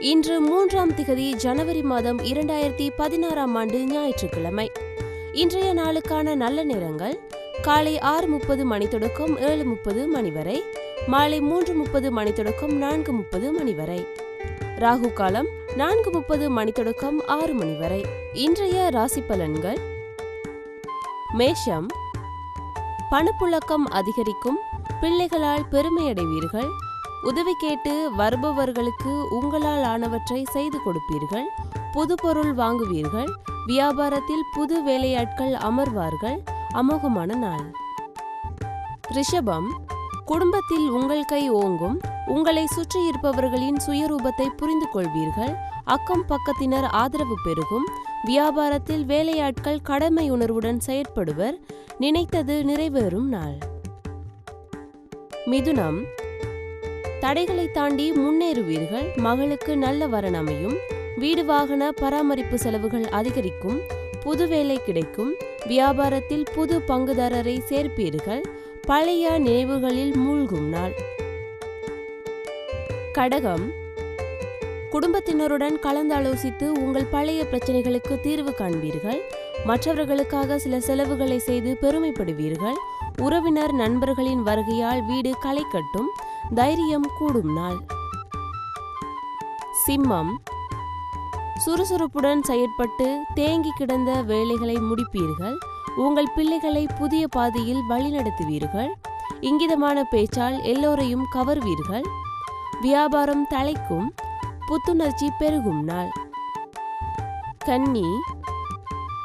இன்று மூன்றாம் திகதி ஜனவரி மாதம் இரண்டாயிரத்தி பதினாறாம் ஆண்டு ஞாயிற்றுக்கிழமை. இன்றைய நாளுக்கான நல்ல நேரங்கள் காலை ஆறு முப்பது மணி தொடக்கம் ஏழு முப்பது மணி வரை மாலை மூன்று முப்பது மணி தொடக்கம் நான்கு முப்பது மணி வரை. ராகு காலம் நான்கு முப்பது மணி தொடக்கம் ஆறு மணி வரை. இன்றைய ராசி பலன்கள்? மேஷம். பணப்புழக்கம் அதிகரிக்கும் பிள்ளைகளால் பெருமையடைவீர்கள். உதவி கேட்டு வருபவர்களுக்கு உங்களால் ஆனவற்றை செய்து கொடுப்பீர்கள். புது பொருள் வாங்குவீர்கள். வியாபாரத்தில் புது வேலையாட்கள் அமர்வார்கள். அமோகமான நாள். ரிஷபம். குடும்பத்தில் உங்கள் கை ஓங்கும். உங்களை சுற்றி இருப்பவர்களின் சுயரூபத்தை புரிந்து கொள்வீர்கள் அக்கம் பக்கத்தினர் ஆதரவு பெருகும். வியாபாரத்தில் வேலையாட்கள் கடமை உணர்வுடன் செயற்படுவர். நினைத்தது நிறைவேறும் நாள். மிதுனம். தடைகளை தாண்டி முன்னேறுவீர்கள். மகளுக்கு நல்ல வரணமையும் வீடு வாகன பராமரிப்பு செலவுகள் அதிகரிக்கும் புது வேலை கிடைக்கும் வியாபாரத்தில் புது பங்குதாரரை சேர்ப்பீர்கள். பழைய நினைவுகளில் மூழ்கும் நாள். கடகம். குடும்பத்தினருடன் கலந்தாலோசித்து உங்கள் பழைய பிரச்சனைகளுக்கு தீர்வு காண்பீர்கள். மற்றவர்களுக்காக சில செலவுகளை செய்து பெருமைப்படுவீர்கள். உறவினர் நண்பர்களின் வருகையால் வீடு களை கட்டும் தைரியம் கூடும் நாள். சிம்மம். சுறுசுறுப்புடன் செயற்பட்டு தேங்கி கிடந்த வேலைகளை முடிப்பீர்கள். உங்கள் பிள்ளைகளை புதிய பாதையில் வழிநடத்துவீர்கள். இங்கிதமான பேச்சால் எல்லோரையும் கவர்வீர்கள். வியாபாரம் தலைக்கும் புத்துணர்ச்சி பெருகும் நாள். கன்னி.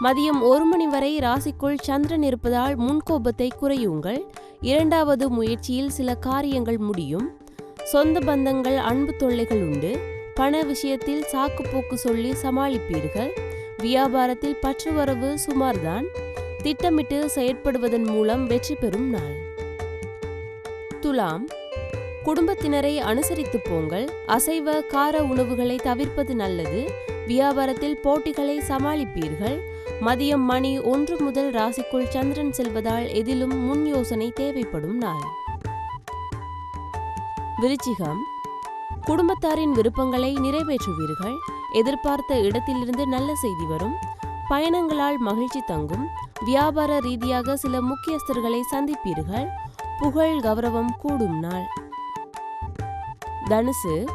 மதியம் ஒரு மணி வரை ராசிக்குள் சந்திரன் இருப்பதால் முன்கோபத்தை குறையுங்கள். இரண்டாவது முயற்சியில் சில காரியங்கள் முடியும். சொந்த பந்தங்கள் அன்பு தொல்லைகள் உண்டு. பண விஷயத்தில் சாக்குப்போக்கு சொல்லி சமாளிப்பீர்கள். வியாபாரத்தில் பற்றுவரவு சுமார்தான். திட்டமிட்டு செயற்படுவதன் மூலம் வெற்றி பெறும் நாள். துலாம். குடும்பத்தினரை அனுசரித்து போங்கள். அசைவ கார உணவுகளை தவிர்ப்பது நல்லது. வியாபாரத்தில் போட்டிகளை சமாளிப்பீர்கள். மதியம் மணி ஒன்று முதல் ராசிக்குள் சந்திரன் செல்வதால் எதிலும் முன் யோசனை தேவைப்படும் நாள். விருச்சிகம். குடும்பத்தாரின் விருப்பங்களை நிறைவேற்றுவீர்கள். எதிர்பார்த்த இடத்திலிருந்து நல்ல செய்தி வரும். பயணங்களால் மகிழ்ச்சி தங்கும். வியாபார ரீதியாக சில முக்கியஸ்தர்களை சந்திப்பீர்கள். புகழ் கௌரவம் கூடும் நாள். தனுசு.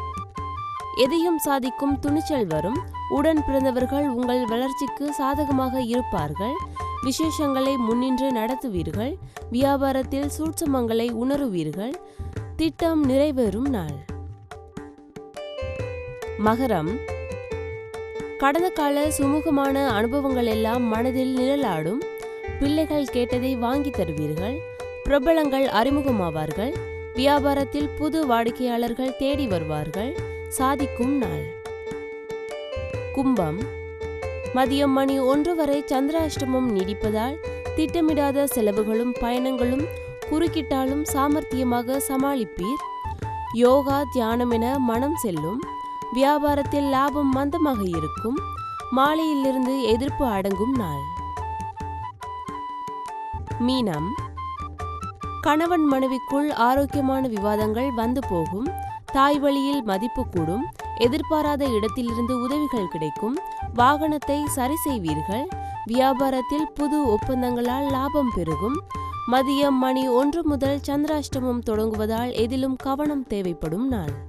எதையும் சாதிக்கும் துணிச்சல் வரும். உடன் பிறந்தவர்கள் உங்கள் வளர்ச்சிக்கு சாதகமாக இருப்பார்கள். விசேஷங்களை முன்னின்று நடத்துவீர்கள். வியாபாரத்தில் சூட்சமங்களை உணருவீர்கள். திட்டம் நிறைவேறும் நாள். மகரம். கடந்த கால சுமூகமான அனுபவங்கள் எல்லாம் மனதில் நிழலாடும். பிள்ளைகள் கேட்டதை வாங்கி தருவீர்கள். பிரபலங்கள் அறிமுகமாவார்கள். வியாபாரத்தில் புது வாடிக்கையாளர்கள் தேடி வருவார்கள். சாதிக்கும் நாள். கும்பம். மதியம் மணி ஒன்று வரை சந்திராஷ்டமம் நீடிப்பதால் திட்டமிடாத செலவுகளும் பயணங்களும் குறுக்கிட்டாலும் சாமர்த்தியமாக சமாளிப்பீர். யோகா தியானம் என மனம் செல்லும். வியாபாரத்தில் லாபம் மந்தமாக இருக்கும். மாலையிலிருந்து எதிர்ப்பு அடங்கும் நாள். மீனம். கணவன் மனைவிக்குள் ஆரோக்கியமான விவாதங்கள் வந்து போகும். தாய் வழியில் மதிப்பு கூடும். எதிர்பாராத இடத்திலிருந்து உதவிகள் கிடைக்கும். வாகனத்தை சரி செய்வீர்கள். வியாபாரத்தில் புது ஒப்பந்தங்களால் லாபம் பெருகும். மதியம் மணி ஒன்று முதல் சந்திராஷ்டமம் தொடங்குவதால் எதிலும் கவனம் தேவைப்படும் நாள்.